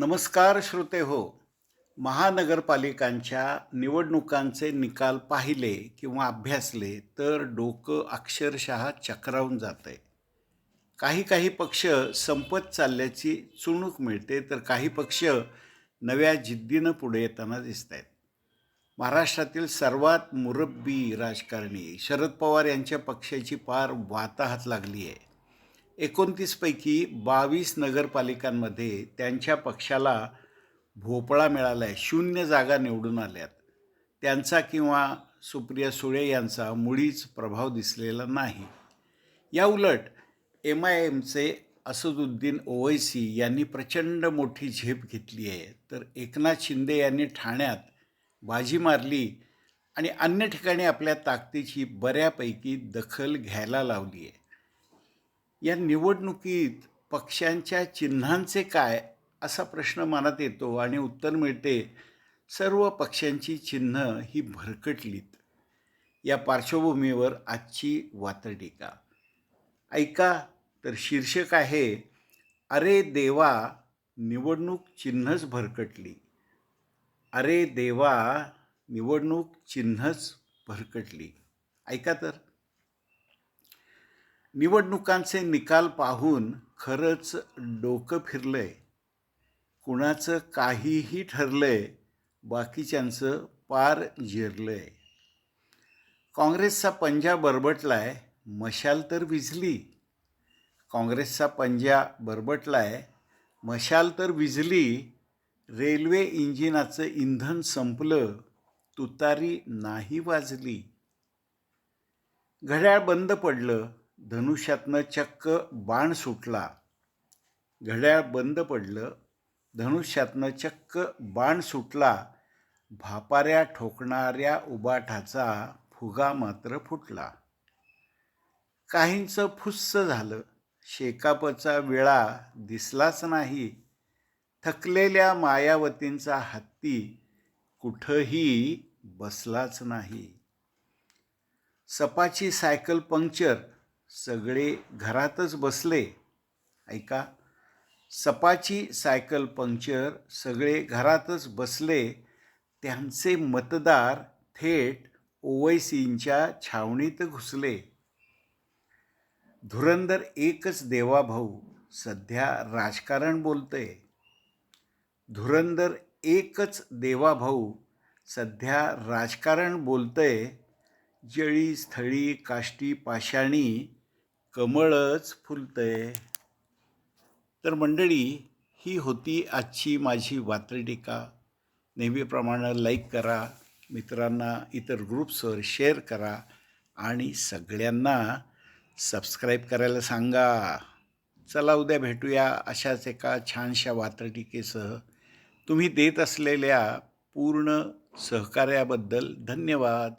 नमस्कार श्रोते हो महानगरपालिकांच्या निवडणुकांचे निकाल पाहिले किंवा अभ्यासले तर डोकं अक्षरशः चक्रावून जातं आहे काही काही पक्ष संपत चालल्याची चुणूक मिळते तर काही पक्ष नव्या जिद्दीनं पुढे येताना दिसत आहेत महाराष्ट्रातील सर्वात मुरब्बी राजकारणी शरद पवार यांच्या पक्षाची पार वाताहात लागली आहे एकोणतीसपैकी बावीस नगरपालिकांमध्ये त्यांच्या पक्षाला भोपळा मिळाला आहे शून्य जागा निवडून आल्यात. त्यांचा किंवा सुप्रिया सुळे यांचा मुळीच प्रभाव दिसलेला नाही. या उलट एम आय एमचे असदुद्दीन ओवैसी यांनी प्रचंड मोठी झेप घेतली आहे. तर एकनाथ शिंदे यांनी ठाण्यात बाजी मारली आणि अन्य ठिकाणी आपल्या ताकदीची बऱ्यापैकी दखल घ्यायला लावली आहे. या निवडणुकीत पक्षांच्या चिन्हांचे काय असा प्रश्न मनात येतो आणि उत्तर मिळते सर्व पक्षांची चिन्ह ही भरकटलीत. या पार्श्वभूमीवर आजची वातटीका ऐका तर शीर्षक आहे अरे देवा निवडणूक चिन्हच भरकटली. अरे देवा निवडणूक चिन्हच भरकटली. ऐका तर. निवडणुकांचे निकाल पाहून खरंच डोकं फिरलंय. कुणाचं काहीही ठरलंय बाकीच्यांचं पार जिरलंय. काँग्रेसचा पंजा बरबटलाय मशाल तर विझली. काँग्रेसचा पंजा बरबटलाय मशाल तर विझली. रेल्वे इंजिनाचं इंधन संपलं तुतारी नाही वाजली. घड्याळ बंद पडलं धनुष्यातनं चक्क बाण सुटला. घड्याळ बंद पडलं. धनुष्यातनं चक्क बाण सुटला. भापाऱ्या ठोकणाऱ्या उबाठाचा फुगा मात्र फुटला. काहींचं फुस्स झालं. शेकापचा विळा दिसलाच नाही. थकलेल्या मायावतींचा हत्ती कुठंही बसलाच नाही. सपाची सायकल पंक्चर सगळे घरातच बसले. ऐका सपाची सायकल पंक्चर सगळे घरातच बसले. त्यांचे मतदार थेट ओवैसींच्या छावणीत घुसले. धुरंधर एकच देवाभाऊ सध्या राजकारण बोलतंय. धुरंधर एकच देवाभाऊ सध्या राजकारण बोलतंय. जळी स्थळी काष्टी पाषाणी कमळच फुलतंय. तर मंडळी ही होती आजची माझी वात्रटिका नेहमीप्रमाणे लाईक करा मित्रांना इतर ग्रुप्सवर शेअर करा आणि सगळ्यांना सबस्क्राईब करायला सांगा. चला उद्या भेटूया अशाच एका छानशा वात्रटिकेसह तुम्ही देत असलेल्या पूर्ण सहकार्याबद्दल धन्यवाद.